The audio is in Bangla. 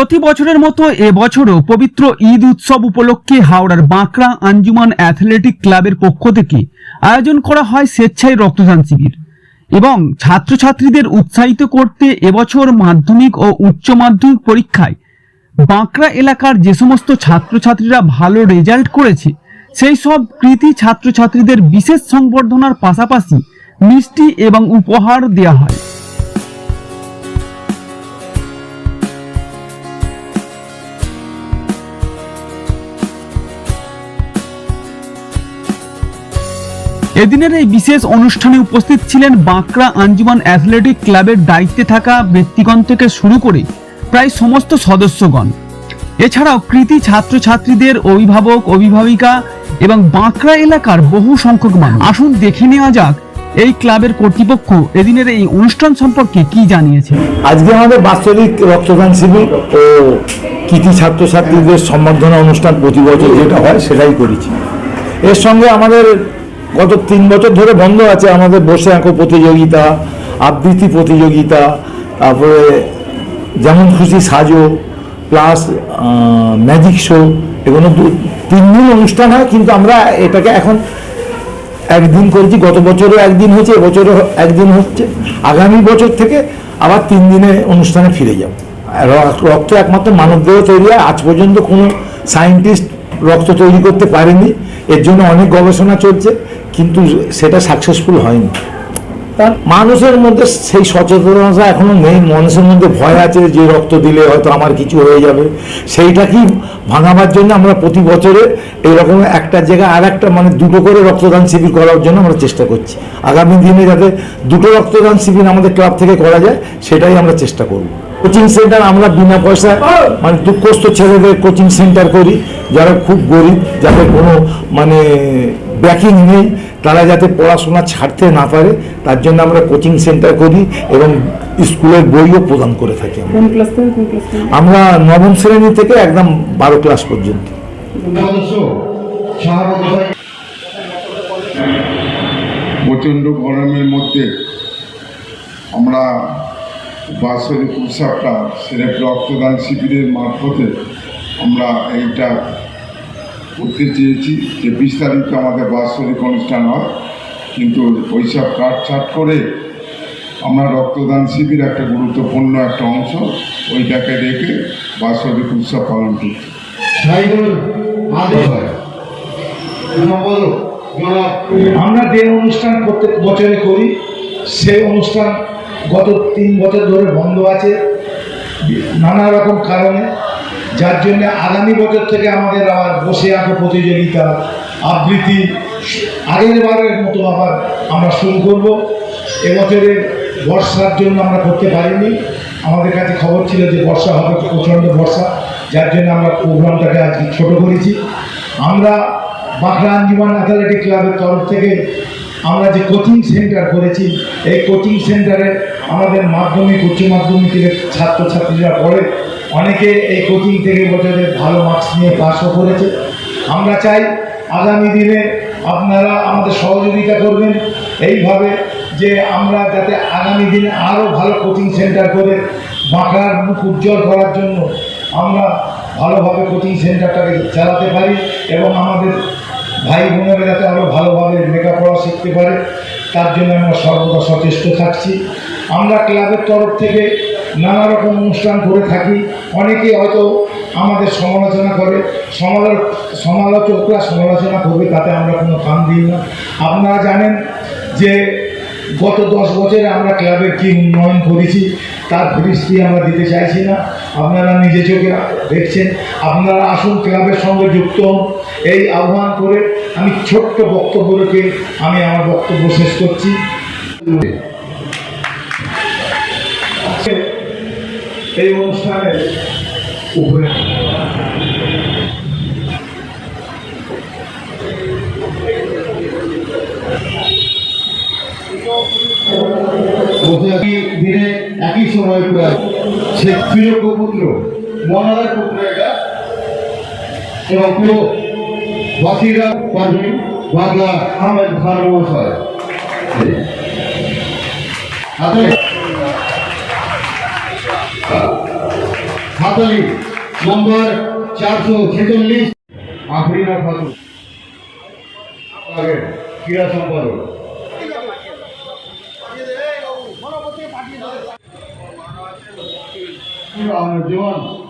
প্রতি বছরের মতো এবছরও পবিত্র ঈদ উৎসব উপলক্ষে হাওড়ার বাঁকড়া আঞ্জুমান অ্যাথলেটিক ক্লাবের পক্ষ থেকে আয়োজন করা হয় স্বেচ্ছায় রক্তদান শিবির। এবং ছাত্রছাত্রীদের উৎসাহিত করতে এবছর মাধ্যমিক ও উচ্চ মাধ্যমিক পরীক্ষায় বাঁকড়া এলাকার যে সমস্ত ছাত্রছাত্রীরা ভালো রেজাল্ট করেছে, সেই সব কৃতি ছাত্রছাত্রীদের বিশেষ সংবর্ধনার পাশাপাশি মিষ্টি এবং উপহার দেওয়া হয়। এদিনের এই বিশেষ অনুষ্ঠানে উপস্থিত ছিলেন বাঁকড়া আঞ্জুমান অ্যাথলেটিক ক্লাবের দায়িত্বে থাকা ব্যক্তিগণ থেকে শুরু করে প্রায় সমস্ত সদস্যগণ। এছাড়াও কৃতি ছাত্রছাত্রীদের অভিভাবক, অভিভাবিকা এবং বাঁকড়া এলাকার বহু সংখ্যক মানুষ। আসুন দেখে নেওয়া যাক এই ক্লাবের কর্তৃপক্ষ এদিনের এই অনুষ্ঠান সম্পর্কে কি জানিয়েছে। আজকে আমাদের বাৎসরিক রক্তদান শিবির ও কৃতি ছাত্রছাত্রীদের সম্বর্ধনা অনুষ্ঠান প্রতি বছর যেটা হয় সেটাই করেছি। এর সঙ্গে আমাদের গত তিন বছর ধরে বন্ধ আছে আমাদের বসে আঁকো প্রতিযোগিতা, আবৃত্তি প্রতিযোগিতা, তারপরে যেমন খুশি সাজো প্লাস ম্যাজিক শো এগুলো দু তিন দিন অনুষ্ঠান হয়, কিন্তু আমরা এটাকে এখন একদিন করেছি, গত বছরও একদিন হয়েছে, এবছরও একদিন হচ্ছে। আগামী বছর থেকে আবার তিন দিনে অনুষ্ঠানে ফিরে যাব। রক্ত একমাত্র মানবদেহ তৈরি হয়, আজ পর্যন্ত কোনো সায়েন্টিস্ট রক্ত তৈরি করতে পারেনি। এর জন্য অনেক গবেষণা চলছে, কিন্তু সেটা সাকসেসফুল হয়নি। তার মানুষের মধ্যে সেই সচেতনতা এখনও নেই, মানুষের মধ্যে ভয় আছে যে রক্ত দিলে হয়তো আমার কিছু হয়ে যাবে। সেইটাকেই ভাঙাবার জন্য আমরা প্রতি বছরে এইরকম একটা জায়গায় আর একটা মানে দুটো করে রক্তদান শিবির করার জন্য আমরা চেষ্টা করছি। আগামী দিনে যাতে দুটো রক্তদান শিবির আমাদের ক্লাব থেকে করা যায়, সেটাই আমরা চেষ্টা করব। কোচিং সেন্টার আমরা বিনা পয়সায় মানে দুঃখস্থ ছেলেদের কোচিং সেন্টার করি যারা খুব গরিব যাদের কোনো মানে ব্যাকিং নেই তারা যাতে পড়াশোনা ছাড়তে না পারে তার জন্য আমরা কোচিং সেন্টার করি এবং স্কুলের বইও প্রদান করে থাকি আমরা। কোন ক্লাস থেকে কোন ক্লাস থেকে আমরা নবম শ্রেণি থেকে একদম বারো ক্লাস পর্যন্ত প্রচণ্ড গরমের মধ্যে আমরা বাৎসরিক উৎসবটা সেরেপ রক্তদান শিবিরের মারফতে আমরা এইটা করতে চেয়েছি যে বিশ তারিখে আমাদের বাৎসরিক অনুষ্ঠান হয়। কিন্তু ওইসব কাটছাট করে আমরা রক্তদান শিবির একটা গুরুত্বপূর্ণ একটা অংশ ওইটাকে রেখে বাৎসরিক উৎসব পালন করছি। হয় আমরা যে অনুষ্ঠান প্রত্যেক বছরে করি সেই অনুষ্ঠান গত তিন বছর ধরে বন্ধ আছে নানা রকম কারণে। যার জন্য আগামী বছর থেকে আমাদের আবার বসে আঁকো প্রতিযোগিতা, আবৃত্তি, আগের বারের মতো আবার আমরা শুরু করব। এবছরে বর্ষার জন্য আমরা করতে পারিনি। আমাদের কাছে খবর ছিল যে বর্ষা হবে, প্রচণ্ড বর্ষা, যার জন্য আমরা প্রোগ্রামটাকে আজকে ছোট করেছি। আমরা বাঁকড়া আঞ্জুমান অ্যাথলেটিক ক্লাবের তরফ থেকে আমরা যে কোচিং সেন্টার করেছি, এই কোচিং সেন্টারে আমাদের মাধ্যমিক, উচ্চ মাধ্যমিকের ছাত্রছাত্রীরা পড়ে। অনেকে এই কোচিং থেকে বছরে ভালো মার্কস নিয়ে পাসও করেছে। আমরা চাই আগামী দিনে আপনারা আমাদের সহযোগিতা করবেন। এইভাবে যে আমরা যাতে আগামী দিনে আরও ভালো কোচিং সেন্টার করে বাঁকড়ার মুখ উজ্জ্বল করার জন্য আমরা ভালোভাবে কোচিং সেন্টারটাকে চালাতে পারি এবং আমাদের ভাই বোনেরা যাতে আরও ভালোভাবে লেখাপড়া শিখতে পারে, তার জন্য আমরা সর্বদা সচেষ্ট থাকছি। আমরা ক্লাবের তরফ থেকে নানা রকম অনুষ্ঠান করে থাকি। অনেকে হয়তো আমাদের সমালোচনা করে, সমালো, সমালোচকরা সমালোচনা করবে, তাতে আমরা কোনো কান দিই না। আপনারা জানেন যে গত দশ বছরে আমরা ক্লাবের কি উন্নয়ন করেছি, তার ফিরিস্তি আমরা দিতে চাইছি না। আপনারা নিজে চোখে দেখছেন, আপনারা আসুন ক্লাবের সঙ্গে যুক্ত হন। এই আহ্বান করে আমি ছোট্ট বক্তব্য রেখে আমি আমার বক্তব্য শেষ করছি। এই অনুষ্ঠানের উপরে বসে একই সময় প্রায় সে ত্রিলোক পুত্র মনাদার পুত্র এটা। এবং পুরো বাসিরা পারবেন বাংলা আহমেদ খান মহাশয়। হাতালি নম্বর চারশো ছেচল্লিশ। আফরিনা খাতুন ক্রীড়া সম্পাদক। 希望万就是